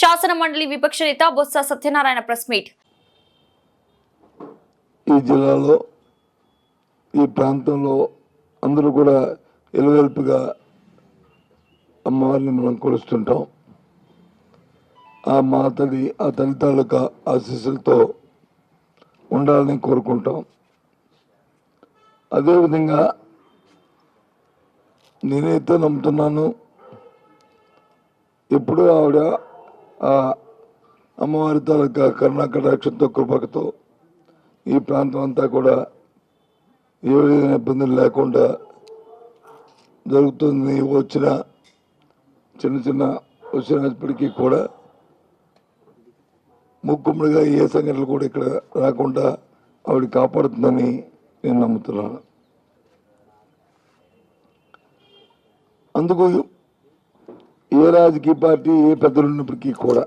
శాసన మండలి విపక్ష నేత బొత్స సత్యనారాయణ ప్రెస్ మీట్. ఈ జిల్లాలో ఈ ప్రాంతంలో అందరూ కూడా ఎలువెల్పుగా అమ్మవారిని మనం కొలుస్తుంటాం. ఆ మా తల్లి ఆ తల్లి తాలూకా ఆశీస్సులతో ఉండాలని కోరుకుంటాం. అదేవిధంగా నేనైతే నమ్ముతున్నాను ఎప్పుడూ ఆవిడ అమ్మవారి తాలూకా కరుణాకటాక్షంతో కృపకతో ఈ ప్రాంతం అంతా కూడా ఏ విధమైన ఇబ్బందులు లేకుండా జరుగుతుంది. వచ్చిన చిన్న చిన్న వచ్చినప్పటికీ కూడా ముక్కుమ్మడిగా ఏ సంఘటనలు కూడా ఇక్కడ రాకుండా ఆవిడ కాపాడుతుందని నేను నమ్ముతున్నాను. అందుకు ఏ రాజకీయ పార్టీ ఏ పెద్దలు ఉన్నప్పటికీ కూడా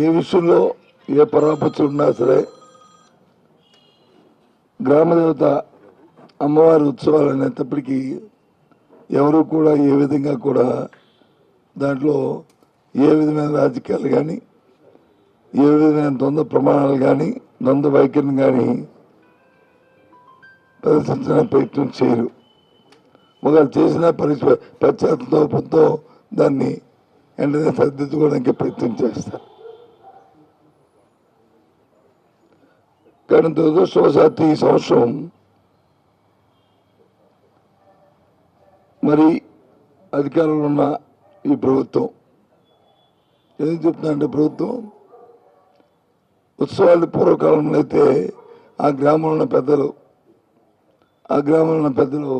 ఏ విషయంలో ఏ పరాపచ్చులు ఉన్నా సరే గ్రామదేవత అమ్మవారి ఉత్సవాలు అనేటప్పటికీ ఎవరు కూడా ఏ విధంగా కూడా దాంట్లో ఏ విధమైన రాజకీయాలు కానీ ఏ విధమైన ద్వంద్వ ప్రమాణాలు కానీ ద్వంద్వ వైఖరిని కానీ ప్రదర్శించడానికి ప్రయత్నం చేయరు. ఒకవేళ చేసిన పరిస్థితి పశ్చాత్తాపంతో దాన్ని వెంటనే సరిదిద్దుకోవడానికి ప్రయత్నం చేస్తారు. కానీ దురదృష్టవశాత్తు ఈ సంవత్సరం మరి అధికారంలో ఉన్న ఈ ప్రభుత్వం ఏం చెప్తుందంటే ప్రభుత్వం? ఉత్సవాలు పూర్వకాలంలో అయితే ఆ గ్రామంలో ఉన్న పెద్దలు ఆ గ్రామంలో ఉన్న పెద్దలు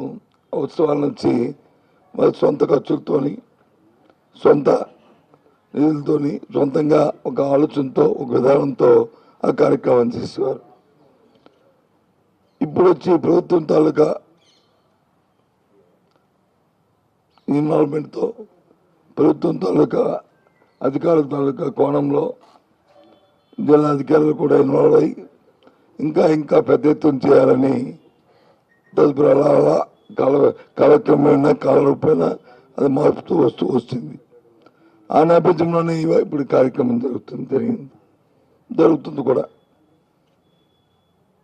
ఉత్సవాల నుంచి మరి సొంత ఖర్చులతోని సొంత నిధులతోని సొంతంగా ఒక ఆలోచనతో ఒక విధానంతో ఆ కార్యక్రమం చేసేవారు. ఇప్పుడు వచ్చి ప్రభుత్వం తాలూకా ఇన్వాల్వ్మెంట్తో ప్రభుత్వం తాలూకా అధికారుల తాలూకా కోణంలో జిల్లా అధికారులు కూడా ఇన్వాల్వ్ అయ్యి ఇంకా ఇంకా పెద్ద ఎత్తున చేయాలని తదుపరి అలా అలా కాల కాలక్రమేణా కాలరూపేణ అది మార్పుతూ వస్తూ వస్తుంది. ఆ నేపథ్యంలోనే ఇప్పుడు కార్యక్రమం జరుగుతుంది జరిగింది. జరుగుతుంది కూడా.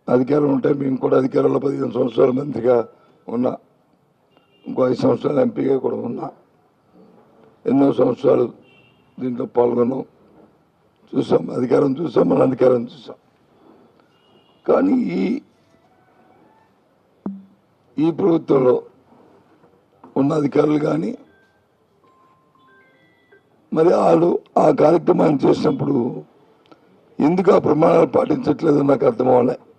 అధికారం ఉంటే మేము కూడా అధికారంలో పదిహేను సంవత్సరాల మంత్రిగా ఉన్నా. ఇంకో ఐదు సంవత్సరాలు ఎంపీగా కూడా ఉన్నా. ఎన్నో సంవత్సరాలు దీంట్లో పాల్గొన్నాం. చూసాం అధికారం చూసాం మన అధికారం చూసాం. కానీ ఈ ఈ ప్రభుత్వంలో ఉన్న అధికారులు కానీ మరి వాళ్ళు ఆ కార్యక్రమాన్ని చేసినప్పుడు ఎందుకు ఆ ప్రమాణాలు పాటించట్లేదో నాకు అర్థం అవ్వలే.